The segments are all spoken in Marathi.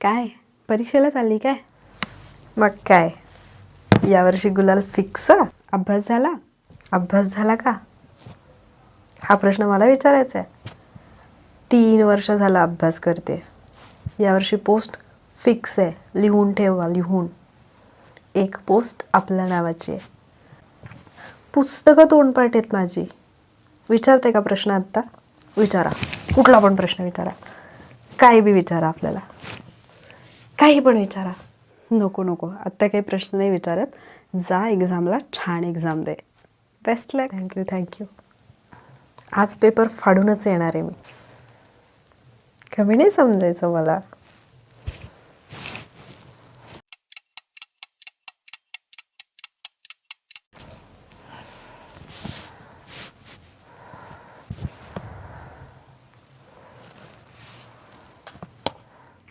काय? परीक्षेला चालली काय? मग काय? यावर्षी गुलाल फिक्स अभ्यास झाला? अभ्यास झाला का? हा प्रश्न मला विचारायचा आहे. तीन वर्ष झाला अभ्यास करते. यावर्षी पोस्ट फिक्स आहे. लिहून ठेवा लिहून. एक पोस्ट आपल्या नावाची आहे. पुस्तकं तोंडपाठ आहेत माझी. विचारते का प्रश्न आत्ता? विचारा. कुठला पण प्रश्न विचारा. काही बी विचारा आपल्याला. काही पण विचारा. नको नको. आत्ता काही प्रश्न नाही विचारत. जा एक्झामला छान exam they. Best luck thank you thank you आज पेपर फाडूनच येणार आहे मी. कमी नाही समजायचं मला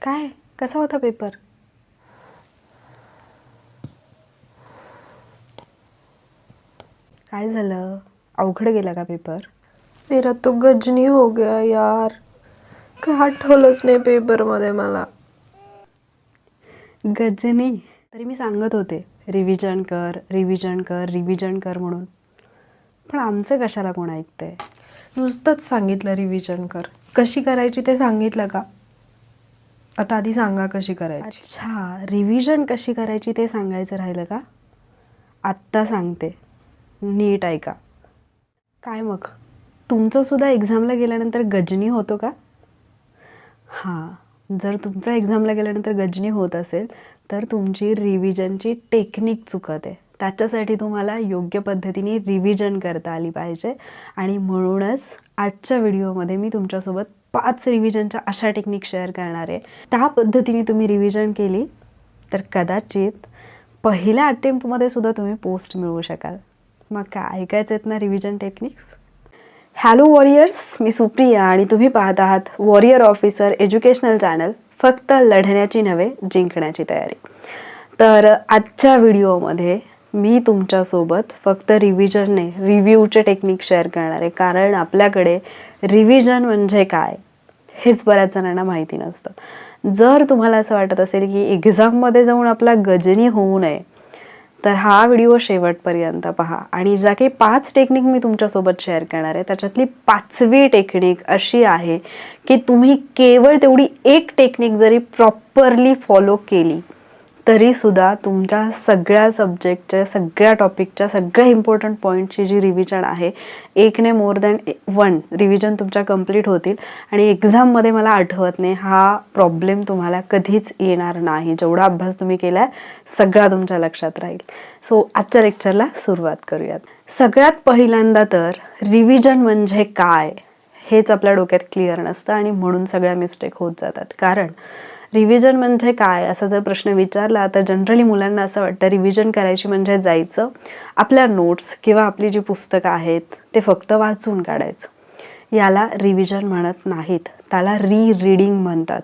काय कसा होता पेपर? काय झालं? अवघड गेला का पेपर? मेरा तो गजनी हो गया यार. काय आठवलंच नाही पेपरमध्ये मला. गजनी तरी मी सांगत होते रिव्हिजन कर रिव्हिजन कर रिव्हिजन कर म्हणून. पण आमचं कशाला कोण ऐकतंय? नुसतंच सांगितलं रिव्हिजन कर. कशी करायची ते सांगितलं का? आता आधी सांगा कशी करायची. अच्छा रिव्हिजन कशी करायची ते सांगायचं राहिलं का? आत्ता सांगते. नीट ऐका. काय मग? तुमचंसुद्धा एक्झामला गेल्यानंतर गजनी होतो का? हां जर तुमचा एक्झामला गेल्यानंतर गजनी होत असेल तर तुमची रिव्हिजनची टेक्निक चुकत आहे. त्याच्यासाठी तुम्हाला योग्य पद्धतीने रिव्हिजन करता आली पाहिजे. आणि म्हणूनच आजच्या व्हिडिओमध्ये मी तुमच्यासोबत पाच रिव्हिजनच्या अशा टेक्निक शेअर करणार. आहे त्या पद्धतीने तुम्ही रिव्हिजन केली तर कदाचित पहिल्या अटेम्प्टमध्ये सुद्धा तुम्ही पोस्ट मिळवू शकाल. मग काय ऐकायचं आहेत ना रिव्हिजन टेक्निक्स हॅलो वॉरियर्स मी सुप्रिया आणि तुम्ही पाहत आहात वॉरियर ऑफिसर एज्युकेशनल चॅनल फक्त लढण्याची नव्हे जिंकण्याची तयारी. तर आजच्या व्हिडिओमध्ये मी तुमच्यासोबत फक्त रिव्हिजनने रिव्ह्यूचे टेक्निक शेअर करणार आहे. कारण आपल्याकडे रिव्हिजन म्हणजे काय? हेच बऱ्याच जणांना माहिती नसतं. जर तुम्हाला असं वाटत असेल की एक्झाममध्ये जाऊन आपला गजनी होऊ नये तर हा व्हिडिओ शेवटपर्यंत पहा. आणि ज्या काही पाच टेक्निक मी तुमच्यासोबत शेअर करणार आहे त्याच्यातली पाचवी टेक्निक अशी आहे की तुम्ही केवळ तेवढी एक टेक्निक जरी प्रॉपरली फॉलो केली तरीसुद्धा तुमच्या सगळ्या सब्जेक्टच्या सगळ्या टॉपिकच्या सगळ्या इम्पॉर्टंट पॉईंटची जी रिव्हिजन आहे एकने मोर दॅन वन रिव्हिजन तुमच्या कंप्लीट होतील. आणि एक्झाममध्ये मला आठवत नाही हा प्रॉब्लेम तुम्हाला कधीच येणार नाही. जेवढा अभ्यास तुम्ही केला आहे सगळा तुमच्या लक्षात राहील. सो आजच्या लेक्चरला सुरुवात करूयात. सगळ्यात पहिल्यांदा तर रिव्हिजन म्हणजे काय? हेच आपल्या डोक्यात क्लिअर नसतं आणि म्हणून सगळ्या मिस्टेक होत जातात. कारण रिव्हिजन म्हणजे काय? असा जर प्रश्न विचारला तर जनरली मुलांना असं वाटतं रिव्हिजन करायची म्हणजे जायचं आपल्या नोट्स किंवा आपली जी पुस्तकं आहेत ते फक्त वाचून काढायचं. याला रिव्हिजन म्हणत नाहीत. त्याला री रीडिंग म्हणतात.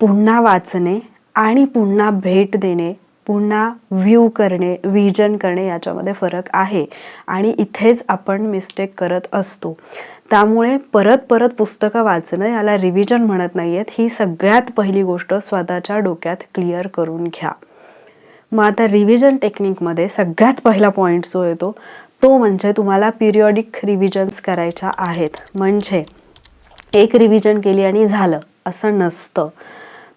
पुन्हा वाचणे आणि पुन्हा भेट देणे पुन्हा व्ह्यू करणे विजन करणे याच्यामध्ये फरक आहे. आणि इथेच आपण मिस्टेक करत असतो. त्यामुळे परत परत पुस्तकं वाचणं याला रिव्हिजन म्हणत नाही आहेत ही सगळ्यात पहिली गोष्ट स्वतःच्या डोक्यात क्लिअर करून घ्या. मग आता रिव्हिजन टेक्निकमध्ये सगळ्यात पहिला पॉईंट जो येतो तो म्हणजे तुम्हाला पिरियॉडिक रिव्हिजन्स करायच्या आहेत. म्हणजे एक रिव्हिजन केली आणि झालं. असं नसतं.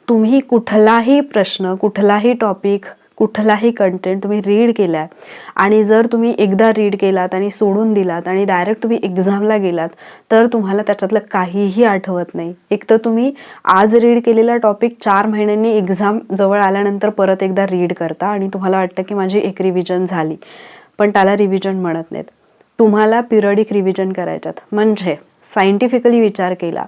तुम्ही कुठलाही प्रश्न कुठलाही टॉपिक कुठलाही कंटेंट तुम्ही रीड केला आहे आणि जर तुम्ही एकदा रीड केलात आणि सोडून दिलात आणि डायरेक्ट तुम्ही एक्झामला गेलात तर तुम्हाला त्याच्यातलं काहीही आठवत नाही. एक तर तुम्ही आज रीड केलेला टॉपिक चार महिन्यांनी एक्झाम जवळ आल्यानंतर परत एकदा रीड करता आणि तुम्हाला वाटतं की माझी एक रिव्हिजन झाली. पण त्याला रिव्हिजन म्हणत नाहीत. तुम्हाला पिरियडिक रिव्हिजन करायच्यात. म्हणजे सायंटिफिकली विचार केला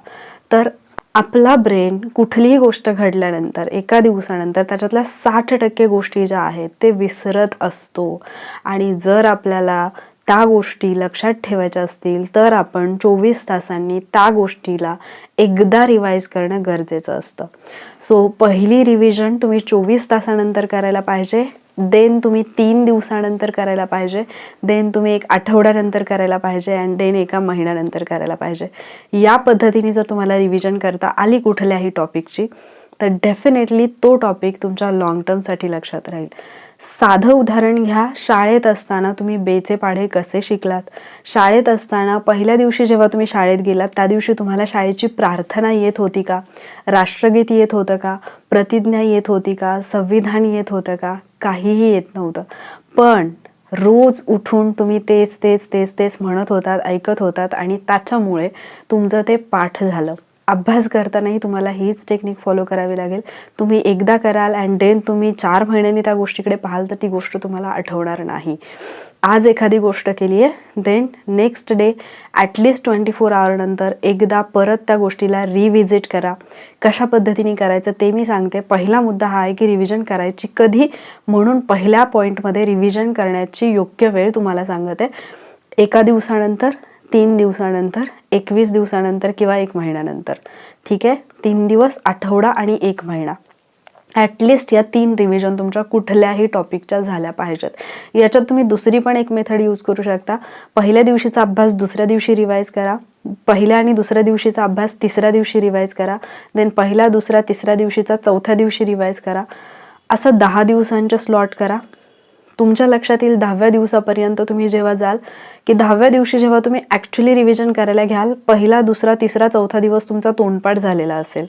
तर आपला ब्रेन कुठलीही गोष्ट घडल्यानंतर एका दिवसानंतर त्याच्यातल्या साठ टक्के गोष्टी ज्या आहेत ते विसरत असतो. आणि जर आपल्याला त्या गोष्टी लक्षात ठेवायच्या असतील तर आपण चोवीस तासांनी त्या गोष्टीला एकदा रिवाईज करणं गरजेचं असतं. सो पहिली रिव्हिजन तुम्ही चोवीस तासानंतर करायला पाहिजे. देन तुम्ही तीन दिवसानंतर करायला पाहिजे. देन तुम्ही एक आठवड्यानंतर करायला पाहिजे अँड देन एका महिन्यानंतर करायला पाहिजे. या पद्धतीने जर तुम्हाला रिव्हिजन करता आली कुठल्याही टॉपिकची तर डेफिनेटली तो टॉपिक तुमच्या लॉंग टर्मसाठी लक्षात राहील. साधं उदाहरण घ्या. शाळेत असताना तुम्ही बेचे पाढे कसे शिकलात? शाळेत असताना पहिल्या दिवशी जेव्हा तुम्ही शाळेत गेलात त्या दिवशी तुम्हाला शाळेची प्रार्थना येत होती का? राष्ट्रगीत येत होतं का? प्रतिज्ञा येत होती का? संविधान येत होतं का? काहीही येत नव्हतं. पण रोज उठून तुम्ही तेच तेच तेच तेच म्हणत होतात ऐकत होतात आणि त्याच्यामुळे तुमचं ते पाठ झालं. अभ्यास करतानाही तुम्हाला हीच टेक्निक फॉलो करावी लागेल. तुम्ही एकदा कराल अँड देन तुम्ही चार महिन्यांनी त्या गोष्टीकडे पाहाल तर ती गोष्ट तुम्हाला आठवणार नाही. आज एखादी गोष्ट केली आहे then next day at least twenty four आवरनंतर एकदा परत त्या गोष्टीला रिव्हिजिट करा. कशा पद्धतीने करायचं ते मी सांगते. पहिला मुद्दा हा आहे की रिव्हिजन करायची कधी म्हणून पहिल्या पॉईंटमध्ये रिव्हिजन करण्याची योग्य वेळ तुम्हाला सांगत. आहे एका दिवसानंतर तीन दिवसानंतर एकवीस दिवसानंतर किंवा एक महिन्यानंतर. ठीक आहे? तीन दिवस आठवडा आणि एक महिना. ॲटलिस्ट या तीन रिव्हिजन तुमच्या कुठल्याही टॉपिकच्या झाल्या पाहिजेत. याच्यात तुम्ही दुसरी पण एक मेथड यूज करू शकता. पहिल्या दिवशीचा अभ्यास दुसऱ्या दिवशी रिवाईज करा. पहिल्या आणि दुसऱ्या दिवशीचा अभ्यास तिसऱ्या दिवशी रिवाईज करा. देन पहिला दुसऱ्या तिसऱ्या दिवशीचा चौथ्या दिवशी रिवाईज करा. असं दहा दिवसांचे स्लॉट करा. तुमच्या लक्षात येईल दहाव्या दिवसापर्यंत तुम्ही जेव्हा जाल की दहाव्या दिवशी जेव्हा तुम्ही ॲक्च्युली रिव्हिजन करायला घ्याल पहिला दुसरा तिसरा चौथा दिवस तुमचा तोंडपाठ झालेला असेल.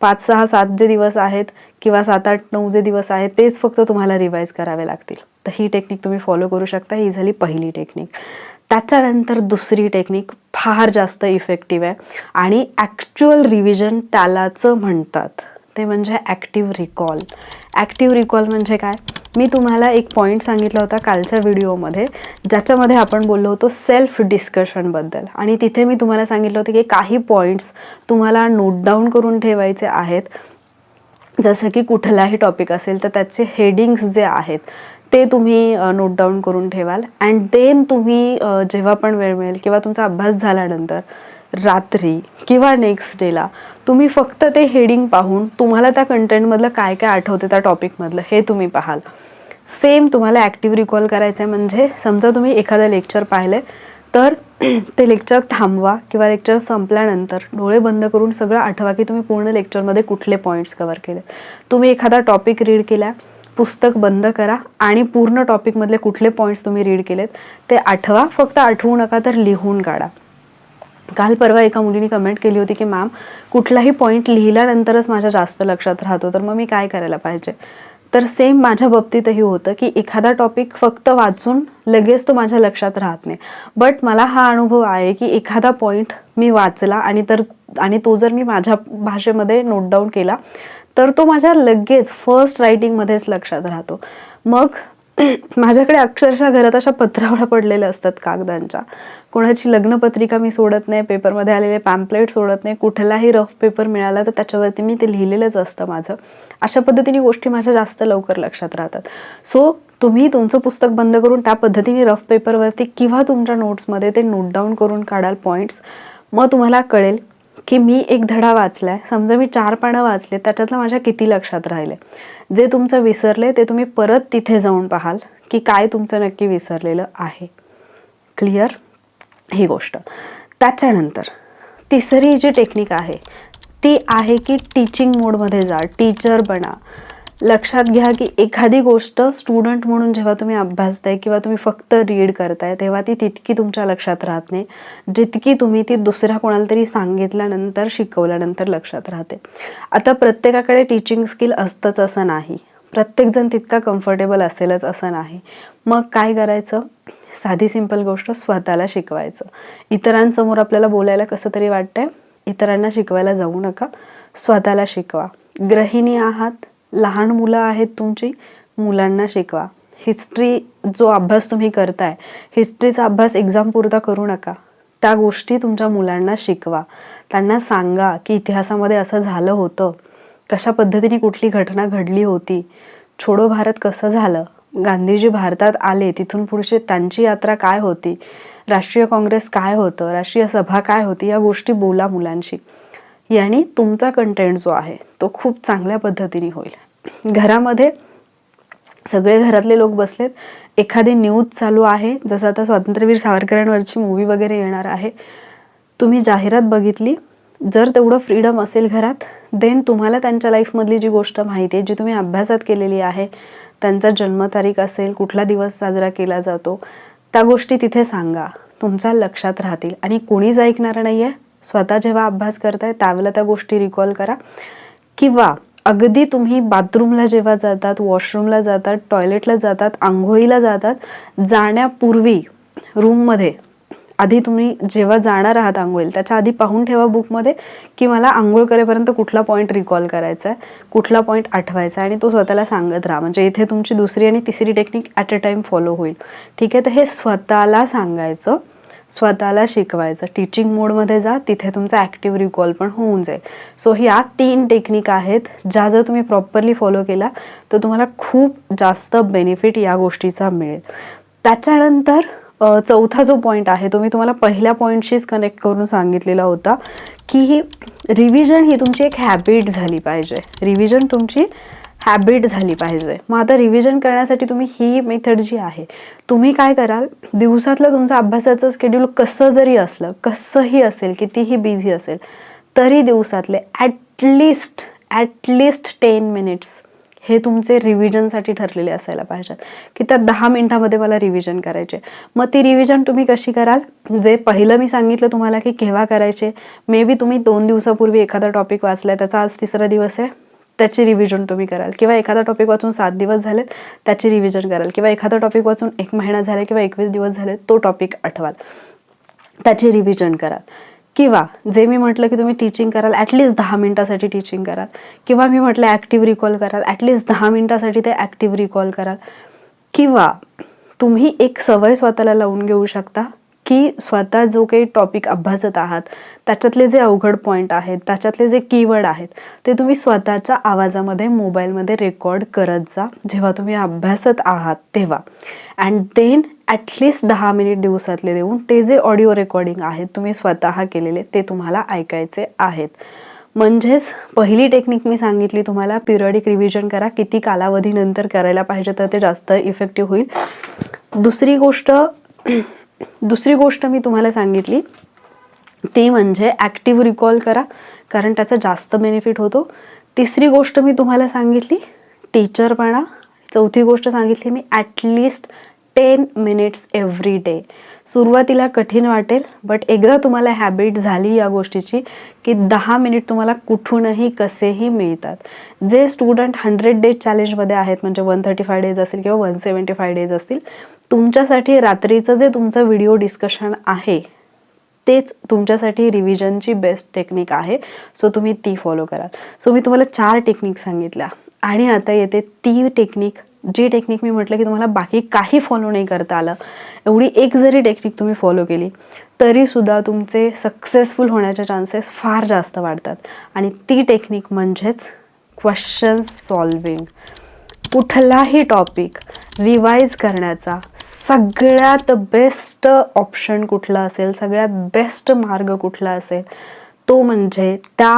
पाच सहा सात जे दिवस आहेत किंवा सात आठ नऊ जे दिवस आहेत तेच फक्त तुम्हाला रिवाईज करावे लागतील. तर ही टेक्निक तुम्ही फॉलो करू शकता ही झाली पहिली टेक्निक त्याच्यानंतर दुसरी टेक्निक फार जास्त इफेक्टिव्ह आहे. आणि ॲक्च्युअल रिव्हिजन त्यालाच म्हणतात. ते म्हणजे ॲक्टिव्ह रिकॉल ॲक्टिव्ह रिकॉल म्हणजे काय? मी तुम्हाला एक पॉईंट सांगितला होता कालच्या व्हिडिओमध्ये ज्याच्यामध्ये आपण बोललो होतो सेल्फ डिस्कशनबद्दल आणि तिथे मी तुम्हाला सांगितलं होतं की काही पॉईंट्स तुम्हाला नोट डाऊन करून ठेवायचे आहेत. जसं की कुठलाही टॉपिक असेल तर त्याचे हेडिंग्स जे आहेत ते तुम्ही नोट डाऊन करून ठेवाल. अँड देन तुम्ही जेव्हा पण वेळ मिळेल किंवा तुमचा अभ्यास झाल्यानंतर रात्री किंवा नेक्स्ट डेला तुम्ही फक्त ते हेडिंग पाहून तुम्हाला त्या कंटेंटमधलं काय काय आठवते त्या टॉपिकमधलं हे तुम्ही पाहाल. सेम तुम्हाला ॲक्टिव्ह रिकॉल करायचं आहे म्हणजे समजा तुम्ही एखादं लेक्चर पाहिलं तर ते लेक्चर थांबवा किंवा लेक्चर संपल्यानंतर डोळे बंद करून सगळं आठवा की तुम्ही पूर्ण लेक्चरमध्ये कुठले पॉईंट्स कवर केले तुम्ही एखादा टॉपिक रीड केला पुस्तक बंद करा आणि पूर्ण टॉपिकमधले कुठले पॉईंट्स तुम्ही रीड केलेत ते आठवा. फक्त आठवू नका तर लिहून काढा. काल परवा एका मुलीने कमेंट केली होती की मॅम कुठलाही पॉईंट लिहिल्यानंतरच माझ्या जास्त लक्षात राहतो. तर मग मी काय करायला पाहिजे? तर सेम माझ्या बाबतीतही होतं की एखादा टॉपिक फक्त वाचून लगेच तो माझ्या लक्षात राहत नाही. बट मला हा अनुभव आहे की एखादा पॉईंट मी वाचला आणि तर आणि तो जर मी माझ्या भाषेमध्ये नोट डाऊन केला तर तो माझ्या लगेच फर्स्ट रायटिंगमध्येच लक्षात राहतो. मग माझ्याकडे अक्षरशः घरात अशा पत्रावळ्या पडलेल्या असतात कागदांच्या. कोणाची लग्नपत्रिका मी सोडत नाही पेपरमध्ये आलेले पॅम्पलेट सोडत नाही कुठलाही रफ पेपर मिळाला तर त्याच्यावरती मी ते लिहिलेलंच असतं माझं. अशा पद्धतीने गोष्टी माझ्या जास्त लवकर लक्षात राहतात. सो तुम्ही तुमचं पुस्तक बंद करून त्या पद्धतीने रफ पेपरवरती किंवा तुमच्या नोट्समध्ये ते नोट डाऊन करून काढाल पॉईंट्स मग तुम्हाला कळेल की मी एक धडा वाचलाय. समजा मी चार पानं वाचले त्याच्यातलं माझ्या किती लक्षात राहिले? जे तुमचं विसरले ते तुम्ही परत तिथे जाऊन पाहाल की काय तुमचं नक्की विसरलेलं आहे. क्लिअर ही गोष्ट. त्याच्यानंतर तिसरी जी टेक्निक आहे ती आहे की टीचिंग मोडमध्ये जा. टीचर बना. लक्षात घ्या की एखादी गोष्ट स्टुडंट म्हणून जेव्हा तुम्ही अभ्यासताय किंवा तुम्ही फक्त रीड करताय तेव्हा ती तितकी तुमच्या लक्षात राहत नाही. जितकी तुम्ही ती दुसऱ्या कोणाला तरी सांगितल्यानंतर शिकवल्यानंतर लक्षात राहते. आता प्रत्येकाकडे टीचिंग स्किल असतंच असं नाही. प्रत्येकजण तितका कम्फर्टेबल असेलच असं नाही. मग काय करायचं? साधी सिंपल गोष्ट स्वतःला शिकवायचं. इतरांसमोर आपल्याला बोलायला कसं तरी वाटतंय? इतरांना शिकवायला जाऊ नका. स्वतःला शिकवा. गृहिणी आहात लहान मुलं आहेत तुमची मुलांना शिकवा. हिस्ट्री जो अभ्यास तुम्ही करताय हिस्ट्रीचा अभ्यास एक्झाम पुरता करू नका. त्या गोष्टी तुमच्या मुलांना शिकवा. त्यांना सांगा की इतिहासामध्ये असं झालं होतं. कशा पद्धतीने कुठली घटना घडली होती? छोडो भारत कसं झालं? गांधीजी भारतात आले तिथून पुढचे त्यांची यात्रा काय होती? राष्ट्रीय काँग्रेस काय होतं? राष्ट्रीय सभा काय होती? या गोष्टी बोला मुलांशी. याने तुमचा कंटेंट जो आहे तो खूप चांगल्या पद्धतीने होईल. घरामध्ये सगळे घरातले लोक बसलेत. एखादी न्यूज चालू आहे जसं आता स्वातंत्र्यवीर सावरकरांवरची मूवी वगैरे येणार आहे. तुम्ही जाहिरात बघितली. जर तेवढं फ्रीडम असेल घरात देन तुम्हाला त्यांच्या लाईफमधली जी गोष्ट माहिती आहे जी तुम्ही अभ्यासात केलेली आहे त्यांचा जन्मतारीख असेल कुठला दिवस साजरा केला जातो त्या गोष्टी तिथे सांगा. तुमच्या लक्षात राहतील. आणि कोणीच ऐकणार नाही आहे स्वतः जेव्हा अभ्यास करताय त्यावेळेला त्या गोष्टी रिकॉल करा. किंवा अगदी तुम्ही बाथरूमला जेव्हा जातात वॉशरूमला जातात टॉयलेटला जातात आंघोळीला जातात जाण्यापूर्वी रूममध्ये आधी तुम्ही जेव्हा जाणार आहात आंघोळीला त्याच्या आधी पाहून ठेवा बुकमध्ये की मला आंघोळ करेपर्यंत कुठला पॉईंट रिकॉल करायचा आहे कुठला पॉईंट आठवायचा आहे आणि तो स्वतःला सांगत राहा. म्हणजे इथे तुमची दुसरी आणि तिसरी technique at a time follow होईल. ठीक आहे? तर हे स्वतःला सांगायचं. स्वतःला शिकवायचं. टीचिंग मोडमध्ये जा तिथे तुमचा ॲक्टिव्ह रिकॉल पण होऊन जाईल. सो ह्या तीन टेक्निक आहेत ज्या जर तुम्ही प्रॉपरली फॉलो केला तर तुम्हाला खूप जास्त बेनिफिट या गोष्टीचा मिळेल. त्याच्यानंतर चौथा जो पॉईंट आहे तो मी तुम्हाला पहिल्या पॉईंटशीच कनेक्ट करून सांगितलेला होता की रिव्हिजन ही तुमची एक हॅबिट झाली पाहिजे. रिव्हिजन तुमची हॅबिट झाली पाहिजे. मग आता रिव्हिजन करण्यासाठी तुम्ही ही मेथड जी आहे तुम्ही काय कराल? दिवसातलं तुमचं अभ्यासाचं स्केड्यूल कसं जरी असलं कसंही असेल कितीही बिझी असेल तरी दिवसातले at least at least ten minutes हे तुमचे रिव्हिजनसाठी ठरलेले असायला पाहिजेत. की त्या दहा मिनिटामध्ये मला रिव्हिजन करायचे. मग ती रिव्हिजन तुम्ही कशी कराल? जे पहिलं मी सांगितलं तुम्हाला की केव्हा करायचे? मे बी तुम्ही दोन दिवसापूर्वी एखादा टॉपिक वाचलाय त्याचा आज तिसरा दिवस आहे. त्याची रिव्हिजन तुम्ही कराल. किंवा एखादा टॉपिक वाचून सात दिवस झालेत त्याची रिव्हिजन कराल. किंवा एखादा टॉपिक वाचून एक महिना झाला किंवा एकवीस दिवस झाले तो टॉपिक आठवाल. त्याची रिव्हिजन कराल. किंवा जे मी म्हटलं की तुम्ही टीचिंग कराल ॲटलिस्ट दहा मिनटासाठी टीचिंग कराल. किंवा मी म्हटलं ॲक्टिव्ह रिकॉल कराल ॲटलिस्ट दहा मिनटासाठी ते ॲक्टिव्ह रिकॉल कराल. किंवा तुम्ही एक सवय स्वतःला लावून घेऊ शकता. की स्वतः जो काही टॉपिक अभ्यासत आहात त्याच्यातले जे अवघड पॉईंट आहेत त्याच्यातले जे कीवर्ड आहेत ते तुम्ही स्वतःच्या आवाजामध्ये मोबाईलमध्ये रेकॉर्ड करत जा. जेव्हा तुम्ही अभ्यासत आहात तेव्हा. अँड देन ॲटलिस्ट दहा मिनिट दिवसातले देऊन ते जे ऑडिओ रेकॉर्डिंग आहेत तुम्ही स्वतः केलेले ते तुम्हाला ऐकायचे आहेत. म्हणजेच पहिली टेक्निक मी सांगितली तुम्हाला पिरियडिक रिव्हिजन करा. किती कालावधीनंतर करायला पाहिजे तर ते जास्त इफेक्टिव्ह होईल. दुसरी गोष्ट दुसरी गोष्ट मी तुम्हाला सांगितली ती म्हणजे ॲक्टिव्ह रिकॉल करा कारण त्याचा जास्त बेनिफिट होतो. तिसरी गोष्ट मी तुम्हाला सांगितली टीचरपणा चौथी गोष्ट सांगितली मी at least ten minutes every day सुरुवातीला कठीण वाटेल बट एकदा तुम्हाला हॅबिट झाली या गोष्टीची की दहा मिनिट तुम्हाला कुठूनही कसेही मिळतात. जे स्टुडंट हंड्रेड डेज चॅलेंजमध्ये आहेत म्हणजे वन थर्टी फाय डेज असेल किंवा वन सेवन्टी फाय डेज असतील तुमच्यासाठी रात्रीचं जे तुमचं व्हिडिओ डिस्कशन आहे तेच तुमच्यासाठी रिव्हिजनची बेस्ट टेक्निक आहे. सो तुम्ही ती फॉलो कराल. सो मी तुम्हाला चार टेक्निक सांगितल्या. आणि आता येते ती टेक्निक जी टेक्निक मी म्हटलं की तुम्हाला बाकी काही फॉलो नाही करता आलं एवढी एक जरी टेक्निक तुम्ही फॉलो केली तरीसुद्धा तुमचे सक्सेसफुल होण्याचे चान्सेस फार जास्त वाढतात. आणि ती टेक्निक म्हणजेच क्वेश्चन सॉल्विंग कुठलाही टॉपिक रिवाईज करण्याचा सगळ्यात बेस्ट ऑप्शन कुठला असेल सगळ्यात बेस्ट मार्ग कुठला असेल तो म्हणजे त्या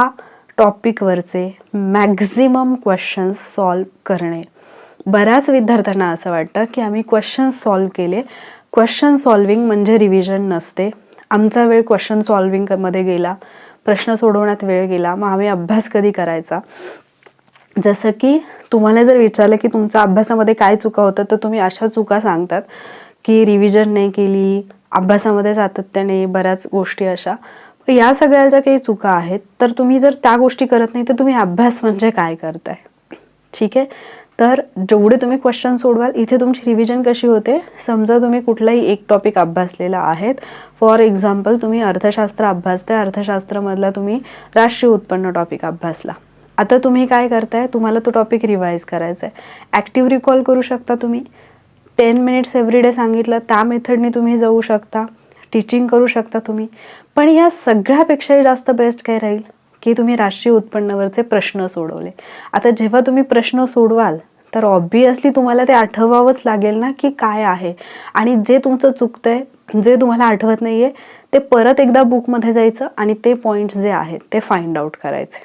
टॉपिकवरचे मॅक्झिमम क्वेश्चन्स सॉल्व करणे. बऱ्याच विद्यार्थ्यांना असं वाटतं की आम्ही क्वेश्चन सॉल्व केले. क्वेश्चन सॉल्विंग म्हणजे रिव्हिजन नसते. आमचा वेळ क्वेश्चन सॉल्विंगमध्ये गेला. प्रश्न सोडवण्यात वेळ गेला. मग आम्ही अभ्यास कधी करायचा? जसं की तुम्हाला जर विचारलं की तुमच्या अभ्यासामध्ये काय चुका होतात तर तुम्ही अशा चुका सांगतात की रिव्हिजन नाही केली अभ्यासामध्ये सातत्याने नाही बऱ्याच गोष्टी अशा. या सगळ्या ज्या काही चुका आहेत. तर तुम्ही जर त्या गोष्टी करत नाही तर तुम्ही अभ्यास म्हणजे काय करताय? ठीक आहे? तर जेवढे तुम्ही क्वेश्चन सोडवाल इथे तुमची रिव्हिजन कशी होते? समजा तुम्ही कुठलाही एक टॉपिक अभ्यासलेला आहेत. फॉर एक्झाम्पल तुम्ही अर्थशास्त्र अभ्यासताय अर्थशास्त्रामधला तुम्ही राष्ट्रीय उत्पन्न टॉपिक अभ्यासला. आता तुम्ही काय करताय? तुम्हाला तो टॉपिक रिवाईज करायचा आहे ॲक्टिव्ह रिकॉल करू शकता तुम्ही. टेन मिनिट्स एव्हरी डे सांगितलं त्या मेथडने तुम्ही जाऊ शकता. टीचिंग करू शकता तुम्ही. पण या सगळ्यापेक्षाही जास्त बेस्ट काय राहील? की तुम्ही राष्ट्रीय उत्पन्नावरचे प्रश्न सोडवले. आता जेव्हा तुम्ही प्रश्न सोडवाल तर ऑब्वियसली तुम्हाला ते आठवावंच लागेल ना की काय आहे. आणि जे तुमचं चुकतंय जे तुम्हाला आठवत नाही आहे ते परत एकदा बुकमध्ये जायचं आणि ते पॉईंट्स जे आहेत ते फाइंड आउट करायचे.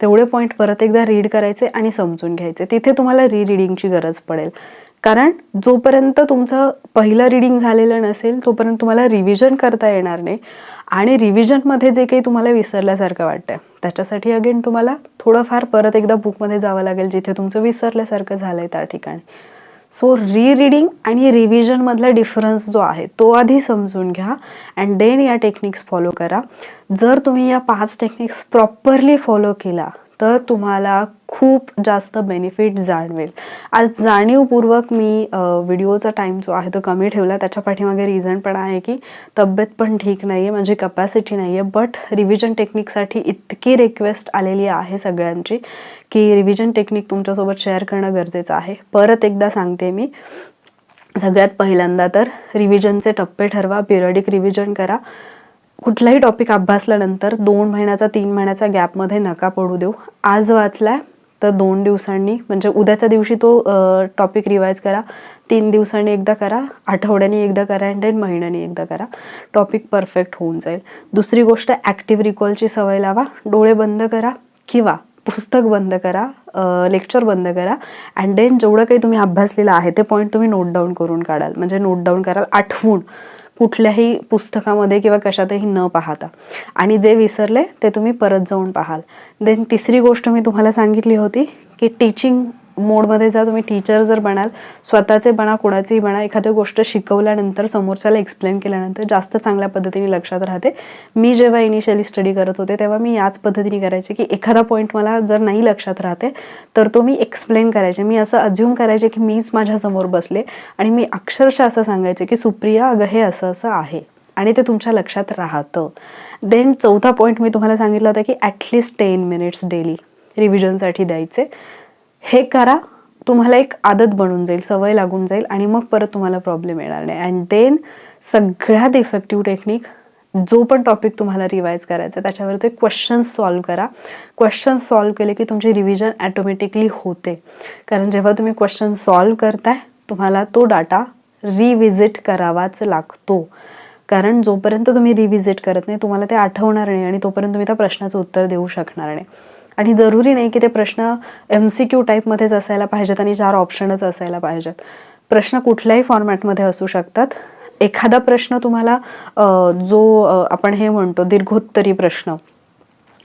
तेवढे पॉईंट परत एकदा रीड करायचे आणि समजून घ्यायचे. तिथे तुम्हाला रीरिडिंगची गरज पडेल. कारण जोपर्यंत तुमचं पहिलं रिडिंग झालेलं नसेल तोपर्यंत तुम्हाला रिव्हिजन करता येणार नाही. आणि रिव्हिजनमध्ये जे काही तुम्हाला विसरल्यासारखं वाटतं त्याच्यासाठी अगेन तुम्हाला थोडंफार परत एकदा बुकमध्ये जावं लागेल जिथे तुमचं विसरल्यासारखं झालं आहे त्या ठिकाणी. सो री रिडिंग आणि रिव्हिजनमधला डिफरन्स जो आहे तो आधी समजून घ्या अँड देन या टेक्निक्स फॉलो करा. जर तुम्ही या पाच टेक्निक्स प्रॉपरली फॉलो केला तर तुम्हाला खूप जास्त बेनिफिट जाणवेल. आज जाणीवपूर्वक मी व्हिडिओचा टाईम जो आहे तो कमी ठेवला. त्याच्या पाठीमागे रिझन पण आहे की तब्येत पण ठीक नाही आहे माझी कपॅसिटी नाही आहे बट रिव्हिजन टेक्निकसाठी इतकी रिक्वेस्ट आलेली आहे सगळ्यांची की रिव्हिजन टेक्निक तुमच्यासोबत शेअर करणं गरजेचं आहे. परत एकदा सांगते मी. सगळ्यात पहिल्यांदा तर रिव्हिजनचे टप्पे ठरवा पिरियडिक रिव्हिजन करा. कुठलाही टॉपिक अभ्यासल्यानंतर दोन महिन्याचा तीन महिन्याचा गॅपमध्ये नका पडू देऊ. आज वाचलाय तर दोन दिवसांनी म्हणजे उद्याच्या दिवशी तो टॉपिक रिवाईज करा. तीन दिवसांनी एकदा करा आठवड्यानी एकदा करा अँड देन महिन्यानी एकदा करा. टॉपिक परफेक्ट होऊन जाईल. दुसरी गोष्ट ॲक्टिव्ह रिकॉलची सवय लावा. डोळे बंद करा किंवा पुस्तक बंद करा लेक्चर बंद करा अँड देन जेवढं काही तुम्ही अभ्यासलेलं आहे ते पॉईंट तुम्ही नोट डाऊन करून काढाल. म्हणजे नोट डाऊन कराल आठवून. कुठल्याही पुस्तकामध्ये किंवा कशातही न पाहता. आणि जे विसरले ते तुम्ही परत जाऊन पाहाल. देन तिसरी गोष्ट मी तुम्हाला सांगितली होती की टीचिंग मोडमध्ये जा तुम्ही टीचर जर बनाल स्वतःचे बना कोणाचेही बना एखादी गोष्ट शिकवल्यानंतर समोरच्याला एक्सप्लेन केल्यानंतर जास्त चांगल्या पद्धतीने लक्षात राहते. मी जेव्हा इनिशियली स्टडी करत होते तेव्हा मी याच पद्धतीने करायचे की एखादा पॉईंट मला जर नाही लक्षात राहते तर तो मी एक्सप्लेन करायचे. मी असं अज्युम करायचे की मीच माझ्यासमोर बसले आणि मी अक्षरशः असं सांगायचे की सुप्रिया अगं हे असं असं आहे आणि ते तुमच्या लक्षात राहतं. देन चौथा पॉईंट मी तुम्हाला सांगितलं होतं की at least ten minutes daily रिव्हिजनसाठी द्यायचे. हे करा तुम्हाला एक आदत बनून जाईल सवय लागून जाईल आणि मग परत तुम्हाला प्रॉब्लेम येणार नाही. अँड देन सगळ्यात इफेक्टिव्ह टेक्निक जो पण टॉपिक तुम्हाला रिवाईज करायचा आहे त्याच्यावरचे क्वेश्चन्स सॉल्व करा. क्वेश्चन्स सॉल्व केले की तुमची रिव्हिजन ॲटोमॅटिकली होते. कारण जेव्हा तुम्ही क्वेश्चन सॉल्व करताय तुम्हाला तो डाटा रिव्हिजिट करावाच लागतो. कारण जोपर्यंत तुम्ही रिव्हिजिट करत नाही तुम्हाला ते आठवणार नाही आणि तोपर्यंत तुम्ही त्या प्रश्नाचं उत्तर देऊ शकणार नाही. आणि जरुरी नाही की ते प्रश्न एम सी क्यू टाईपमध्येच असायला पाहिजेत आणि चार ऑप्शनच असायला पाहिजेत. प्रश्न कुठल्याही फॉर्मॅटमध्ये असू शकतात. एखादा प्रश्न तुम्हाला जो आपण हे म्हणतो दीर्घोत्तरी प्रश्न.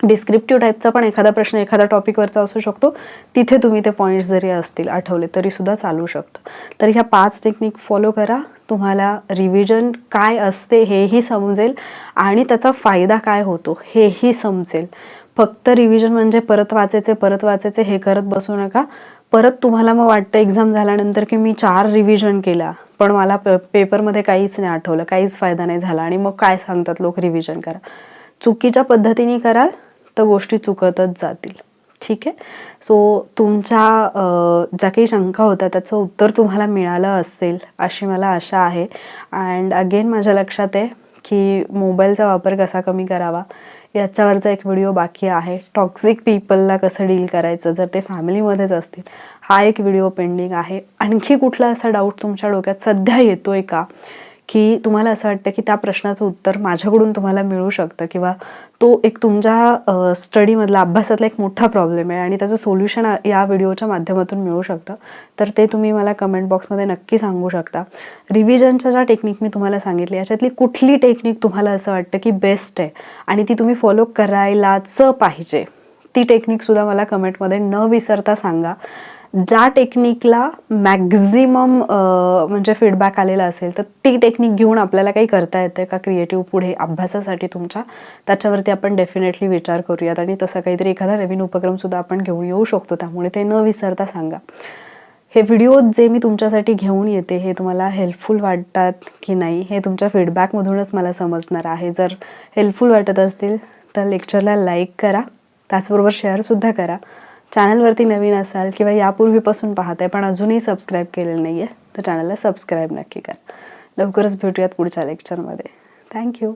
डिस्क्रिप्टिव्ह टाईपचा पण एखादा प्रश्न एखाद्या टॉपिकवरचा असू शकतो. तिथे तुम्ही ते पॉईंट्स जरी असतील आठवले तरी सुद्धा चालू शकतं. तर ह्या पाच टेक्निक फॉलो करा. तुम्हाला रिव्हिजन काय असते हेही समजेल आणि त्याचा फायदा काय होतो हेही समजेल. फक्त रिव्हिजन म्हणजे परत वाचायचे परत वाचायचे हे करत बसू नका. परत तुम्हाला मग वाटतं एक्झाम झाल्यानंतर की मी चार रिव्हिजन केला पण मला पे पेपरमध्ये काहीच नाही आठवलं काहीच फायदा नाही झाला. आणि मग काय सांगतात लोक रिव्हिजन करा. चुकीच्या पद्धतीने कराल तर गोष्टी चुकतच जातील. ठीक आहे? सो तुमच्या ज्या काही शंका होत्या त्याचं उत्तर तुम्हाला मिळालं असेल अशी मला आशा आहे. अँड अगेन माझ्या लक्षात आहे की मोबाईलचा वापर कसा कमी करावा. याच्यावरचा एक व्हिडिओ बाकी आहे. टॉक्सिक पीपलला कसं डील करायचं? जर ते फॅमिलीमध्येच असतील हा एक व्हिडिओ पेंडिंग आहे. आणखी कुठला असा डाऊट तुमच्या डोक्यात सध्या येतोय का? की तुम्हाला असं वाटतं की त्या प्रश्नाचं उत्तर माझ्याकडून तुम्हाला मिळू शकतं किंवा तो एक तुमच्या स्टडीमधला अभ्यासातला एक मोठा प्रॉब्लेम आहे आणि त्याचं सोल्युशन या व्हिडिओच्या माध्यमातून मिळू शकतं. तर ते तुम्ही मला कमेंट बॉक्समध्ये नक्की सांगू शकता. रिव्हिजनच्या ज्या टेक्निक मी तुम्हाला सांगितली याच्यातली कुठली टेक्निक तुम्हाला असं वाटतं की बेस्ट आहे आणि ती तुम्ही फॉलो करायलाच पाहिजे ती टेक्निकसुद्धा मला कमेंटमध्ये न विसरता सांगा. ज्या टेक्निकला मॅक्झिमम म्हणजे फीडबॅक आलेला असेल तर ती टेक्निक घेऊन आपल्याला काही करता येतं का क्रिएटिव्ह पुढे अभ्यासासाठी तुमच्या? त्याच्यावरती आपण डेफिनेटली विचार करूयात आणि तसं काहीतरी एखादा नवीन उपक्रमसुद्धा आपण घेऊन येऊ शकतो त्यामुळे ते न विसरता सांगा. हे व्हिडिओ जे मी तुमच्यासाठी घेऊन येते हे तुम्हाला हेल्पफुल वाटतात की नाही हे तुमच्या फीडबॅकमधूनच मला समजणार आहे. जर हेल्पफुल वाटत असतील तर लेक्चरला लाईक करा त्याचबरोबर शेअरसुद्धा करा. चॅनलवरती नवीन असाल किंवा यापूर्वीपासून पाहत आहे पण अजूनही सबस्क्राईब केलेलं नाही आहे तर चॅनलला सबस्क्राईब नक्की करा. लवकरच भेटूयात पुढच्या लेक्चरमध्ये. थँक्यू